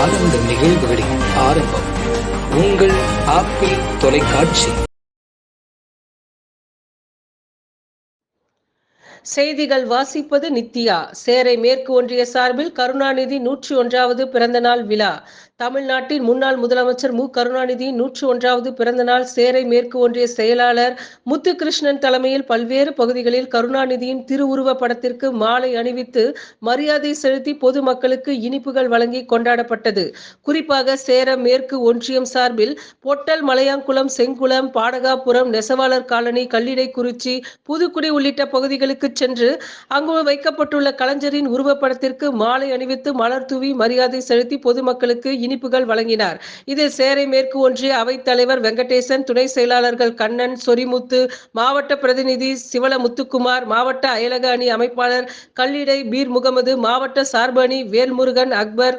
ஆனந்த நிகழ்வுகளின் ஆரம்பம். உங்கள் ஆப்பிள் தொலைக்காட்சி. செய்திகள் வாசிப்பது நித்யா. சேரை மேற்கு ஒன்றிய சார்பில் கருணாநிதி நூற்றி ஒன்றாவது பிறந்தநாள் விழா. தமிழ்நாட்டின் முன்னாள் முதலமைச்சர் மு. கருணாநிதியின் நூற்றி ஒன்றாவது பிறந்தநாள் சேரை மேற்கு ஒன்றிய செயலாளர் முத்துகிருஷ்ணன் தலைமையில் பல்வேறு பகுதிகளில் கருணாநிதியின் திருவுருவ படத்திற்கு மாலை அணிவித்து மரியாதை செலுத்தி பொதுமக்களுக்கு இனிப்புகள் வழங்கி கொண்டாடப்பட்டது. குறிப்பாக சேர மேற்கு ஒன்றியம் சார்பில் பொட்டல் மலையாங்குளம் செங்குளம் பாடகாபுரம் நெசவாளர் காலனி கல்லிடைக்குறிச்சி புதுக்குடி உள்ளிட்ட பகுதிகளுக்கு சென்று அங்கு வைக்கப்பட்டுள்ள கலைஞரின் உருவப்படத்திற்கு மாலை அணிவித்து மலர் தூவி மரியாதை செலுத்தி பொதுமக்களுக்கு இனிப்புகள் வழங்கினார். இதில் சேரை மேற்கு ஒன்றிய அவைத்தலைவர் வெங்கடேசன் துணை செயலாளர்கள் கண்ணன் சொரிமுத்து மாவட்ட பிரதிநிதி சிவல முத்துக்குமார் மாவட்ட அயலக அணி அமைப்பாளர் கல்லிடை பீர் முகமது மாவட்ட சார்பு அணி வேல்முருகன் அக்பர்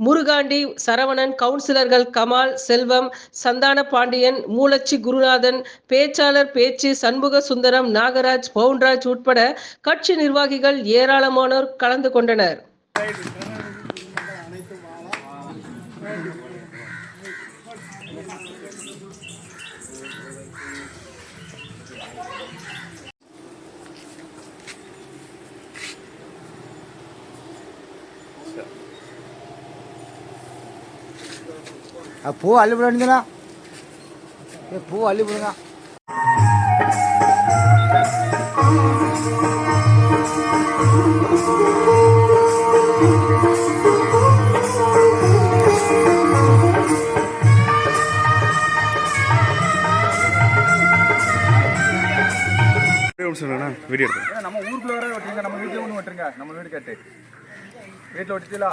முருகாண்டி சரவணன் கவுன்சிலர்கள் கமால் செல்வம் சந்தான பாண்டியன் மூலச்சி குருநாதன் பேச்சாளர் பேச்சு சண்முக சுந்தரம் நாகராஜ் பவுன்ராஜ் உட்பட கட்சி நிர்வாகிகள் ஏராளமானோர் கலந்து கொண்டனர். பூ அள்ளி போட வேண்டியதுண்ணா ஏ பூ அள்ளி போடுங்க வீடியோ எடுத்து நம்ம ஊருக்குள்ள வர வெட்டுருங்க நம்ம வீட்டில் ஒன்று வெட்டுருங்க நம்ம வீடு கேட்டு. வீட்டில் வெட்டுட்டீங்களா?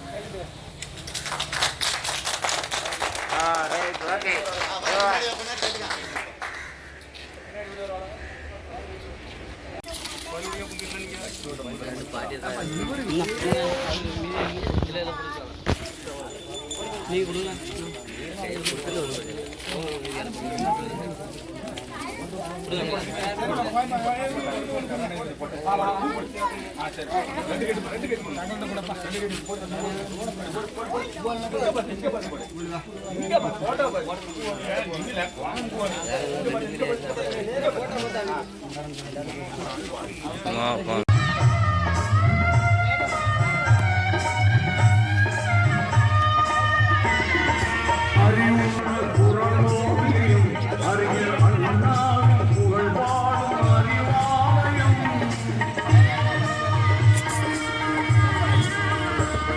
ரைட் ஓகே ரெண்டு நீ கொடுங்க சரியா தான்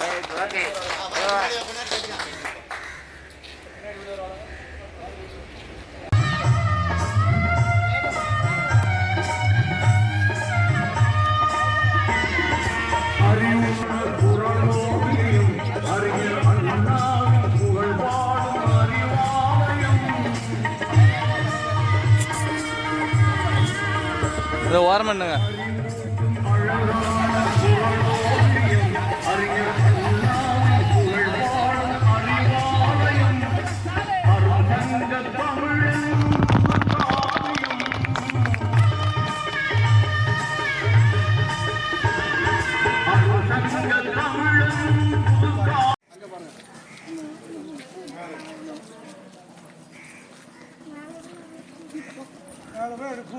ரைட் ஓகே அறிவு புறநோக்கியும் அறிஞர் அண்ணா இதை ஓரம் பண்ணுங்க மேலே போய் பூ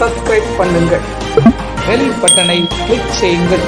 சப்ஸ்கிரைப் பண்ணுங்கள் பெல் பட்டனை கிளிக் செய்யுங்கள்.